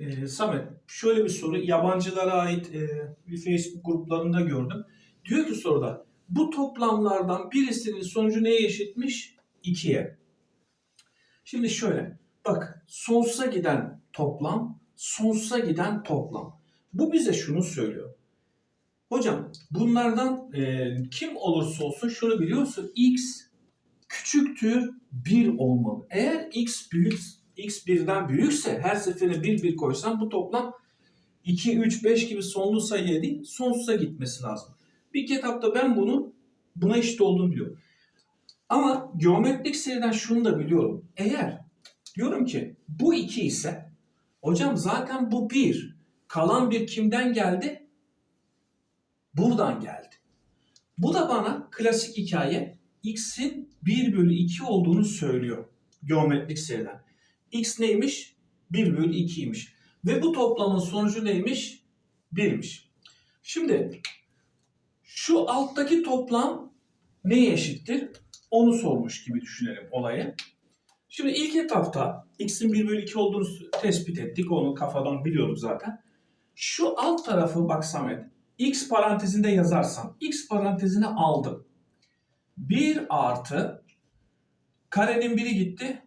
Ee, Samet şöyle bir soru yabancılara ait e, bir Facebook gruplarında gördüm. Diyor ki soruda bu toplamlardan birisinin sonucu neye eşitmiş? 2'ye. Şimdi şöyle bak sonsuza giden toplam sonsuza giden toplam. Bu bize şunu söylüyor. Hocam bunlardan e, kim olursa olsun şunu biliyorsun x küçüktür 1 olmalı. Eğer x büyük x birden büyükse her seferinde 1 1 koysam bu toplam 2 3 5 gibi sonlu sayıya değil sonsuza gitmesi lazım. Bir kitapta ben bunu buna eşit olduğunu biliyorum. Ama geometrik seriden şunu da biliyorum. Eğer diyorum ki bu 2 ise hocam zaten bu 1 kalan bir kimden geldi? Buradan geldi. Bu da bana klasik hikaye x'in 1 bölü 2 olduğunu söylüyor geometrik seriden. X neymiş? 1 bölü 2'ymiş. Ve bu toplamın sonucu neymiş? 1'miş. Şimdi şu alttaki toplam neye eşittir? Onu sormuş gibi düşünelim olayı. Şimdi ilk etapta x'in 1 bölü 2 olduğunu tespit ettik. Onu kafadan biliyorduk zaten. Şu alt tarafı bak Samet. x parantezinde yazarsam x parantezine aldım. 1 artı karenin biri gitti.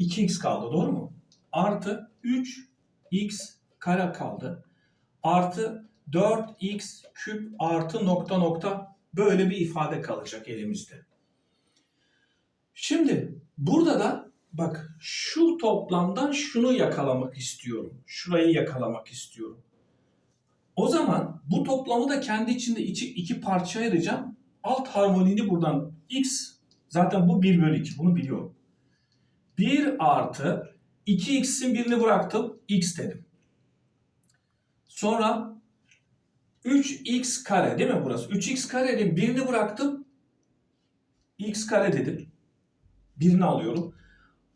2x kaldı doğru mu? Artı 3x kare kaldı. Artı 4x küp artı nokta nokta böyle bir ifade kalacak elimizde. Şimdi burada da bak şu toplamdan şunu yakalamak istiyorum. Şurayı yakalamak istiyorum. O zaman bu toplamı da kendi içinde iki, iki parça ayıracağım. Alt harmonini buradan x zaten bu 1 bölü 2 bunu biliyorum. 1 artı 2x'in birini bıraktım x dedim. Sonra 3x kare değil mi burası? 3x karenin birini bıraktım. x kare dedim. Birini alıyorum.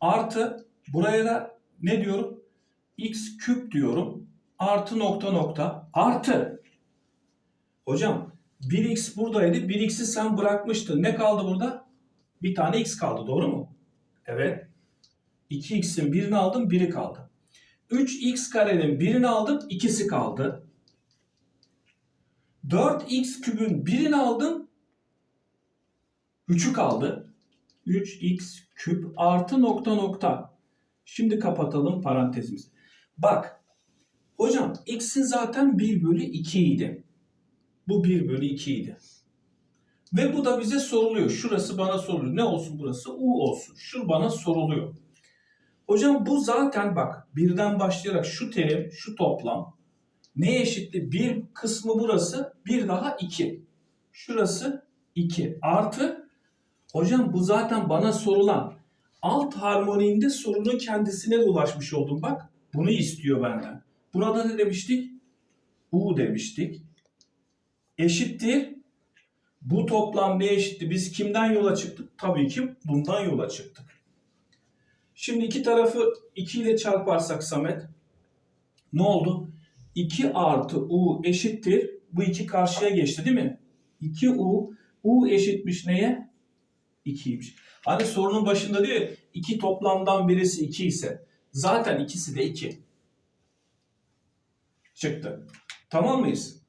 Artı buraya da ne diyorum? x küp diyorum. Artı nokta nokta. Artı. Hocam 1x buradaydı. 1x'i sen bırakmıştın. Ne kaldı burada? Bir tane x kaldı. Doğru mu? Evet. 2x'in birini aldım. Biri kaldı. 3x karenin birini aldım. ikisi kaldı. 4x kübün birini aldım. 3'ü kaldı. 3x küp artı nokta nokta. Şimdi kapatalım parantezimizi. Bak. Hocam x'in zaten 1 bölü 2 idi. Bu 1 bölü 2 idi. Ve bu da bize soruluyor. Şurası bana soruluyor. Ne olsun burası? U olsun. Şu bana soruluyor. Hocam bu zaten bak birden başlayarak şu terim, şu toplam neye eşitti? Bir kısmı burası, bir daha 2. Şurası 2. Artı hocam bu zaten bana sorulan alt harmoninde sorunun kendisine ulaşmış oldum. Bak bunu istiyor benden. Burada ne demiştik? U demiştik. Eşittir. Bu toplam ne eşitti? Biz kimden yola çıktık? Tabii ki bundan yola çıktık. Şimdi iki tarafı 2 ile çarparsak Samet ne oldu? 2 artı u eşittir. Bu iki karşıya geçti değil mi? 2u. u eşitmiş neye? 2'ymiş. Hani sorunun başında diyor ya iki toplamdan birisi 2 ise zaten ikisi de 2. Çıktı. Tamam mıyız?